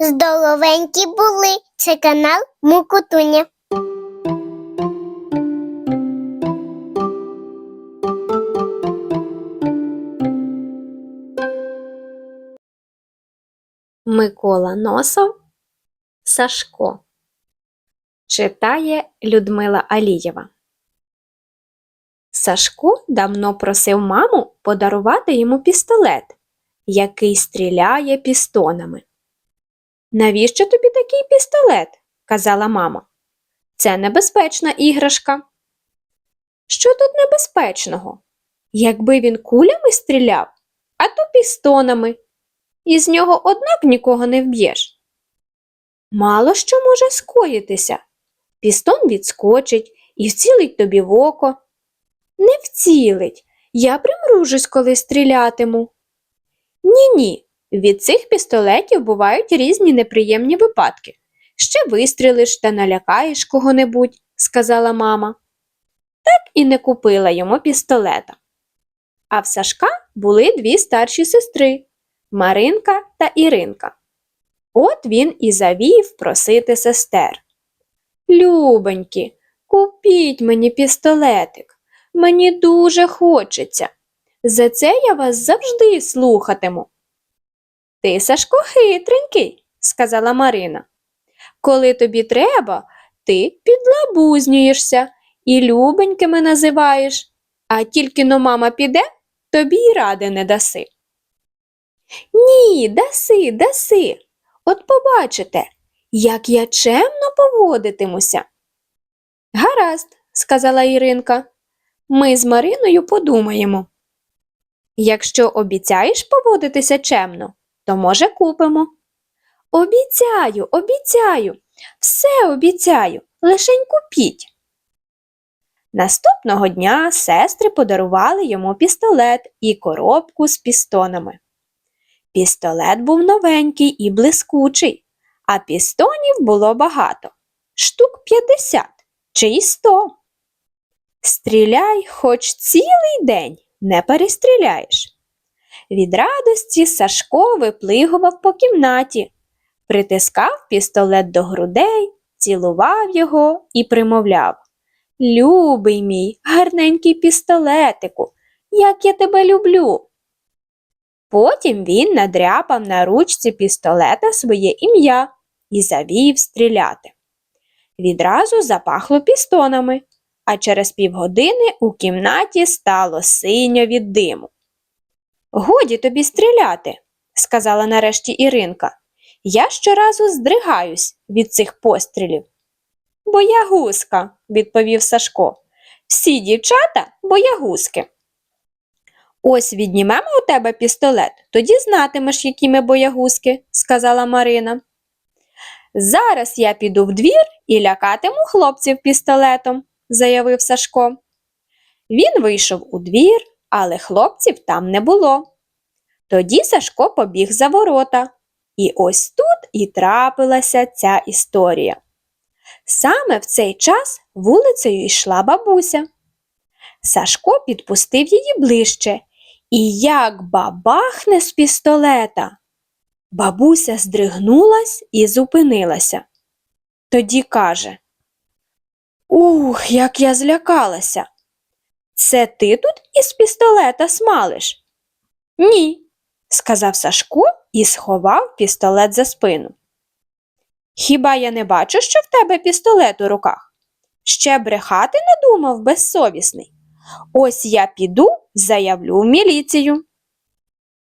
Здоровенькі були. Це канал Мукутуня. Микола Носов Сашко Читає Людмила Алієва. Сашко давно просив маму подарувати йому пістолет, який стріляє пістонами. Навіщо тобі такий пістолет? казала мама. Це небезпечна іграшка. Що тут небезпечного? Якби він кулями стріляв, а то пістонами. Із нього однак нікого не вб'єш. Мало що може скоїтися. Пістон відскочить і вцілить тобі в око. Не вцілить, я примружусь, коли стрілятиму. Ні, ні, від цих пістолетів бувають різні неприємні випадки. Ще вистрілиш та налякаєш кого-небудь, сказала мама. Так і не купила йому пістолета. А в Сашка були дві старші сестри Маринка та Іринка. От він і завів просити сестер. Любонькі, купіть мені пістолетик. Мені дуже хочеться. За це я вас завжди слухатиму. Ти, Сашко, хитренький, сказала Марина. Коли тобі треба, ти підлабузнюєшся і любенькими називаєш, а тільки но мама піде, тобі й ради не даси. Ні, даси, даси. От побачите, як я чемно поводитимуся. Гаразд, сказала Іринка. Ми з Мариною подумаємо. Якщо обіцяєш поводитися чемно, то, може, купимо. Обіцяю, обіцяю, все обіцяю, лишень купіть. Наступного дня сестри подарували йому пістолет і коробку з пістонами. Пістолет був новенький і блискучий, а пістонів було багато штук 50 чи й 100. Стріляй хоч цілий день, не перестріляєш. Від радості Сашко виплигував по кімнаті, притискав пістолет до грудей, цілував його і примовляв Любий мій, гарненький пістолетику, як я тебе люблю. Потім він надряпав на ручці пістолета своє ім'я і завів стріляти. Відразу запахло пістонами, а через півгодини у кімнаті стало синьо від диму. Годі тобі стріляти, сказала нарешті Іринка. Я щоразу здригаюсь від цих пострілів. Боягузка, відповів Сашко. Всі дівчата боягузки. Ось віднімемо у тебе пістолет, тоді знатимеш, які ми боягузки, сказала Марина. Зараз я піду в двір і лякатиму хлопців пістолетом, заявив Сашко. Він вийшов у двір, але хлопців там не було. Тоді Сашко побіг за ворота. І ось тут і трапилася ця історія. Саме в цей час вулицею йшла бабуся. Сашко підпустив її ближче і як бабахне з пістолета. Бабуся здригнулась і зупинилася. Тоді каже Ух, як я злякалася. Це ти тут із пістолета смалиш? Ні, сказав Сашко і сховав пістолет за спину. Хіба я не бачу, що в тебе пістолет у руках? Ще брехати не думав безсовісний. Ось я піду, заявлю в міліцію.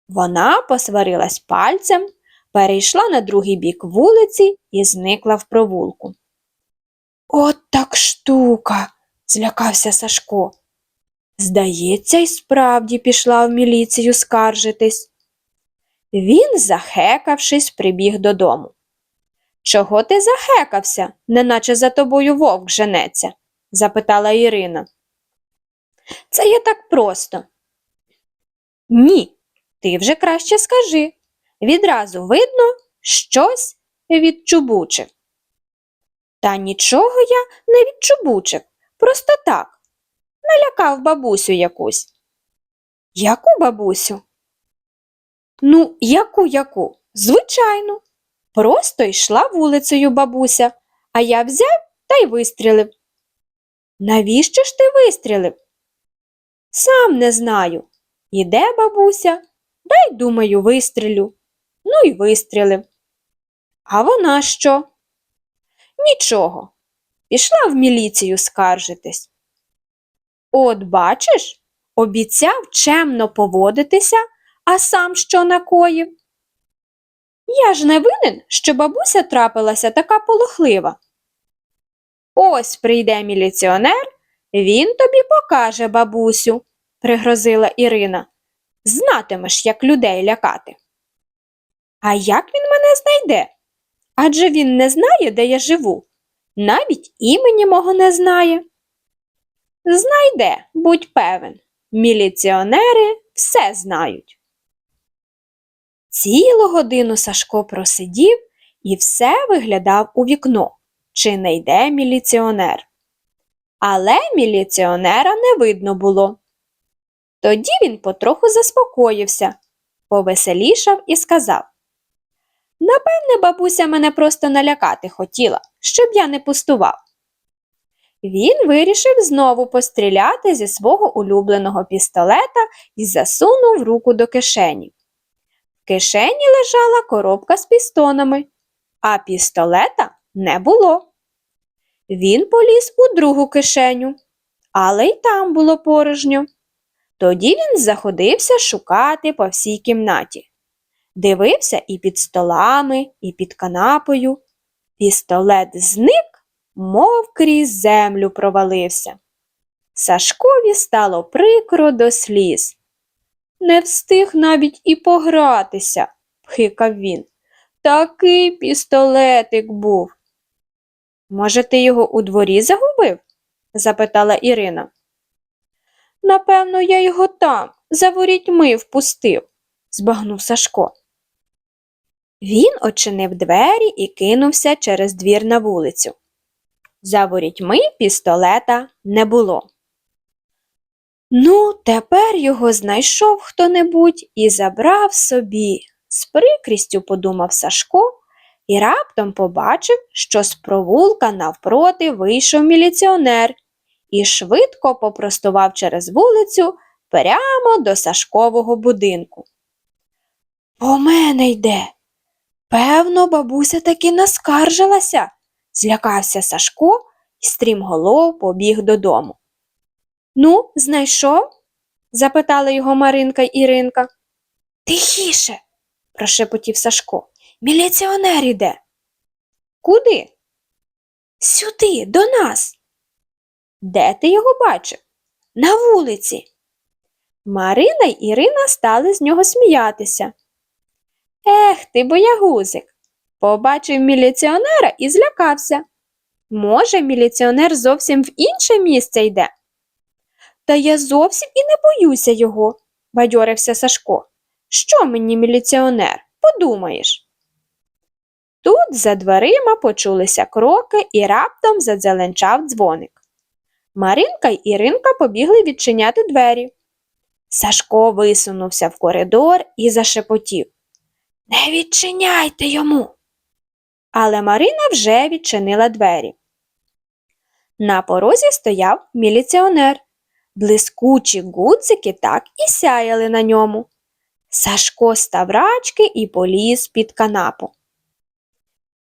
Вона посварилась пальцем, перейшла на другий бік вулиці і зникла в провулку. От так штука, злякався Сашко. Здається, й справді пішла в міліцію скаржитись. Він, захекавшись, прибіг додому. Чого ти захекався, неначе за тобою вовк женеться? запитала Ірина. Це є так просто. Ні, ти вже краще скажи. Відразу видно, щось відчубучив. Та нічого я не відчубучив, просто так. Налякав бабусю якусь. Яку бабусю? Ну, яку яку? Звичайну. Просто йшла вулицею бабуся, а я взяв та й вистрілив. Навіщо ж ти вистрілив? Сам не знаю. Іде бабуся, дай, думаю, вистрілю. Ну й вистрілив. А вона що? Нічого. Пішла в міліцію скаржитись. От бачиш, обіцяв чемно поводитися, а сам що накоїв. Я ж не винен, що бабуся трапилася така полохлива. Ось прийде міліціонер, він тобі покаже бабусю, пригрозила Ірина. Знатимеш, як людей лякати. А як він мене знайде? Адже він не знає, де я живу, навіть імені мого не знає. Знайде, будь певен, міліціонери все знають. Цілу годину Сашко просидів і все виглядав у вікно, чи не йде міліціонер. Але міліціонера не видно було. Тоді він потроху заспокоївся, повеселішав і сказав Напевне, бабуся мене просто налякати хотіла, щоб я не пустував. Він вирішив знову постріляти зі свого улюбленого пістолета і засунув руку до кишені. В кишені лежала коробка з пістонами, а пістолета не було. Він поліз у другу кишеню, але й там було порожньо. Тоді він заходився шукати по всій кімнаті. Дивився і під столами, і під канапою. Пістолет зник, мов крізь землю провалився. Сашкові стало прикро до сліз. Не встиг навіть і погратися, пхикав він. Такий пістолетик був. Може, ти його у дворі загубив? запитала Ірина. Напевно, я його там, за ворітьми впустив, збагнув Сашко. Він очинив двері і кинувся через двір на вулицю. За ворітьми пістолета не було. Ну, тепер його знайшов хто-небудь і забрав собі, з прикрістю подумав Сашко і раптом побачив, що з провулка навпроти вийшов міліціонер і швидко попростував через вулицю прямо до Сашкового будинку. По мене йде. Певно, бабуся таки наскаржилася, злякався Сашко і стрімголов побіг додому. Ну, знайшов? запитала його Маринка Іринка. Тихіше, прошепотів Сашко. Міліціонер іде. Куди? Сюди, до нас. Де ти його бачив? На вулиці. Марина й Ірина стали з нього сміятися. Ех ти, боягузик. Побачив міліціонера і злякався. Може, міліціонер зовсім в інше місце йде. Та я зовсім і не боюся його, бадьорився Сашко. Що мені міліціонер? Подумаєш. Тут за дверима почулися кроки і раптом задзеленчав дзвоник. Маринка й Іринка побігли відчиняти двері. Сашко висунувся в коридор і зашепотів. Не відчиняйте йому. Але Марина вже відчинила двері. На порозі стояв міліціонер. Блискучі гудзики так і сяяли на ньому. Сашко став рачки і поліз під канапу.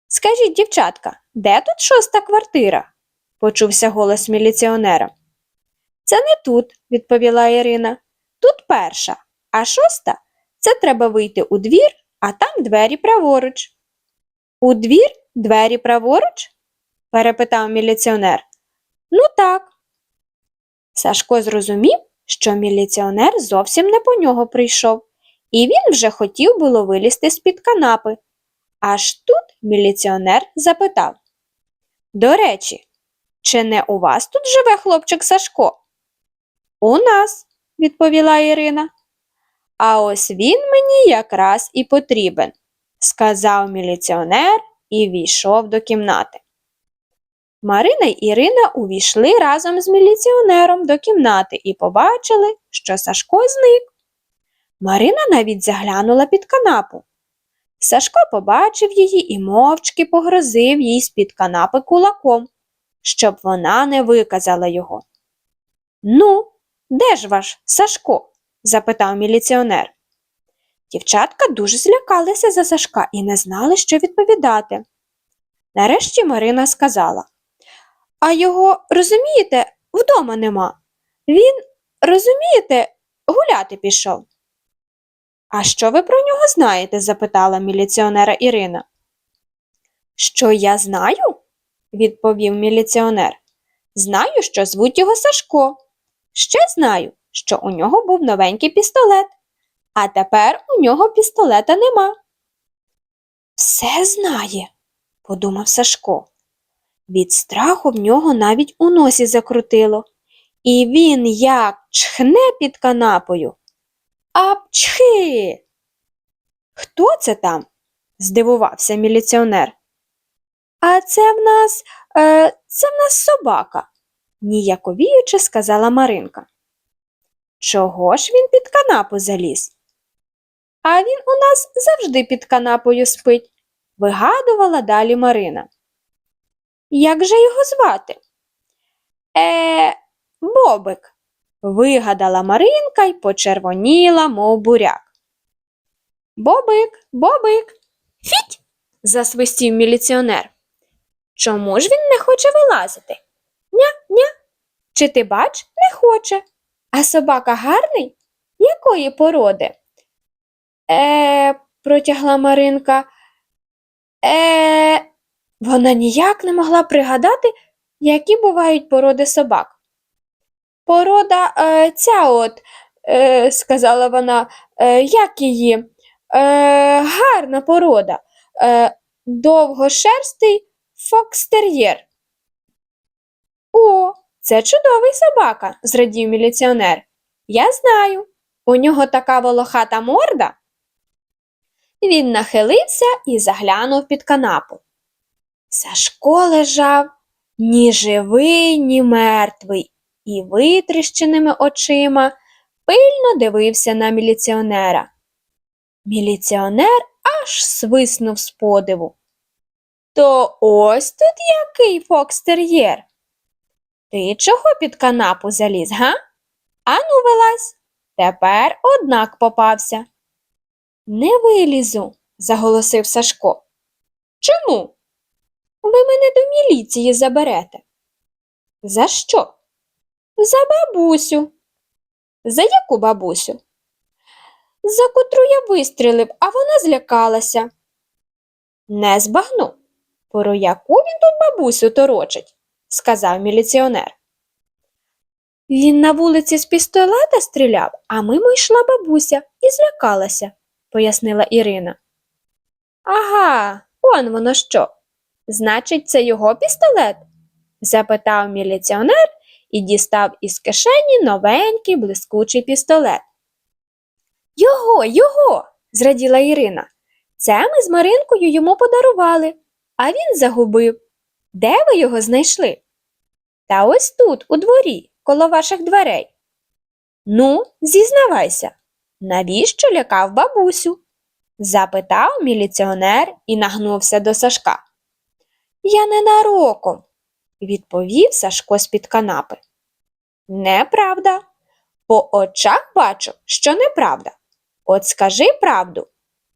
Скажіть, дівчатка, де тут шоста квартира? почувся голос міліціонера. Це не тут, відповіла Ірина. Тут перша, а шоста це треба вийти у двір, а там двері праворуч. У двір двері праворуч? перепитав міліціонер. Ну так. Сашко зрозумів, що міліціонер зовсім не по нього прийшов, і він вже хотів було вилізти з-під канапи. Аж тут міліціонер запитав До речі, чи не у вас тут живе хлопчик Сашко? У нас, відповіла Ірина. А ось він мені якраз і потрібен, сказав міліціонер і війшов до кімнати. Марина й Ірина увійшли разом з міліціонером до кімнати і побачили, що Сашко зник. Марина навіть заглянула під канапу. Сашко побачив її і мовчки погрозив їй з-під канапи кулаком, щоб вона не виказала його. Ну, де ж ваш Сашко? запитав міліціонер. Дівчатка дуже злякалися за Сашка і не знали, що відповідати. Нарешті Марина сказала: А його, розумієте, вдома нема. Він, розумієте, гуляти пішов. А що ви про нього знаєте? запитала міліціонера Ірина. Що я знаю? відповів міліціонер. Знаю, що звуть його Сашко. Ще знаю, що у нього був новенький пістолет, а тепер у нього пістолета нема. Все знає, подумав Сашко. Від страху в нього навіть у носі закрутило, і він як чхне під канапою. Апчхи. Хто це там? здивувався міліціонер. А це в нас, е, це в нас собака, ніяковіючи сказала Маринка. Чого ж він під канапу заліз? А він у нас завжди під канапою спить, вигадувала далі Марина. Як же його звати? Е, Бобик, вигадала Маринка й почервоніла, мов буряк. Бобик, бобик. Фіть. засвистів міліціонер. Чому ж він не хоче вилазити? Ня, ня. Чи ти бач, не хоче. А собака гарний? Якої породи? Е, протягла Маринка. Е, вона ніяк не могла пригадати, які бувають породи собак. Порода е, ця от, е, сказала вона, е, як її? Е, гарна порода. Е, довгошерстий фокстер'єр. О, це чудовий собака, зрадів міліціонер. Я знаю, у нього така волохата морда. Він нахилився і заглянув під канапу. Сашко лежав ні живий, ні мертвий, і витріщеними очима пильно дивився на міліціонера. Міліціонер аж свиснув з подиву. То ось тут який фокстер'єр. Ти чого під канапу заліз, га? Ану, вилазь. Тепер однак попався. Не вилізу, заголосив Сашко. Чому? Ви мене до міліції заберете. За що? За бабусю. За яку бабусю? За котру я вистрілив, а вона злякалася. Не збагну. Про яку він тут бабусю торочить, сказав міліціонер. Він на вулиці з пістолета стріляв, а мимо йшла бабуся і злякалася, пояснила Ірина. Ага, он воно що. Значить, це його пістолет? запитав міліціонер і дістав із кишені новенький блискучий пістолет. Його, його, зраділа Ірина. Це ми з Маринкою йому подарували, а він загубив. Де ви його знайшли? Та ось тут, у дворі, коло ваших дверей. Ну, зізнавайся, навіщо лякав бабусю? запитав міліціонер і нагнувся до Сашка. Я ненароком, відповів Сашко з-під канапи. Неправда. По очах бачу, що неправда. От скажи правду,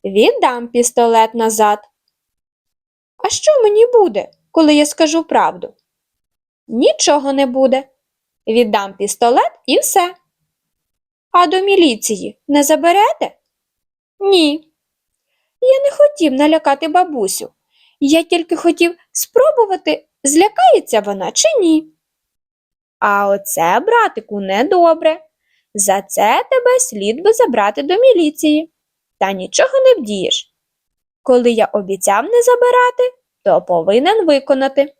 віддам пістолет назад. А що мені буде, коли я скажу правду? Нічого не буде. Віддам пістолет і все. А до міліції не заберете? Ні. Я не хотів налякати бабусю. Я тільки хотів спробувати, злякається вона чи ні. А оце, братику, недобре. За це тебе слід би забрати до міліції. Та нічого не вдієш. Коли я обіцяв не забирати, то повинен виконати.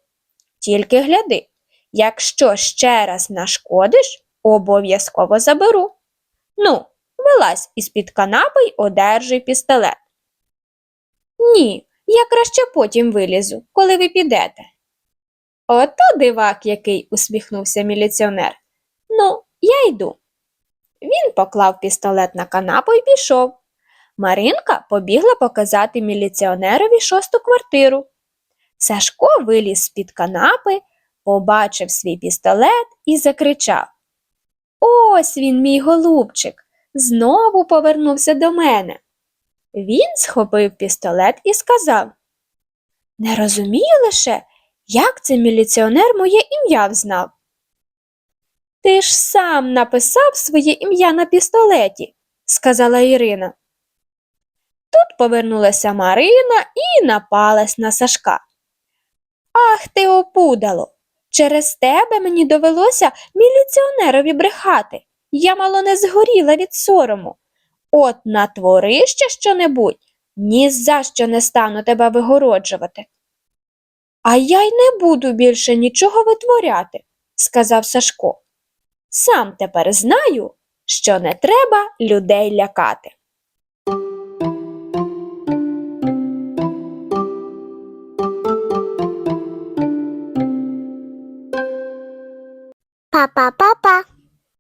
Тільки гляди, якщо ще раз нашкодиш, обов'язково заберу. Ну, вилазь із-під канапи й одержуй пістолет. Ні, я краще потім вилізу, коли ви підете. Ото дивак який, усміхнувся міліціонер. Ну, я йду. Він поклав пістолет на канапу і пішов. Маринка побігла показати міліціонерові шосту квартиру. Сашко виліз з-під канапи, побачив свій пістолет і закричав Ось він, мій голубчик, знову повернувся до мене. Він схопив пістолет і сказав Не розумію лише, як це міліціонер моє ім'я взнав. Ти ж сам написав своє ім'я на пістолеті, сказала Ірина. Тут повернулася Марина і напалась на Сашка. Ах ти, опудало! Через тебе мені довелося міліціонерові брехати. Я мало не згоріла від сорому. От натвори ще щонебудь, ні за що не стану тебе вигороджувати. А я й не буду більше нічого витворяти, сказав Сашко. Сам тепер знаю, що не треба людей лякати. papapá.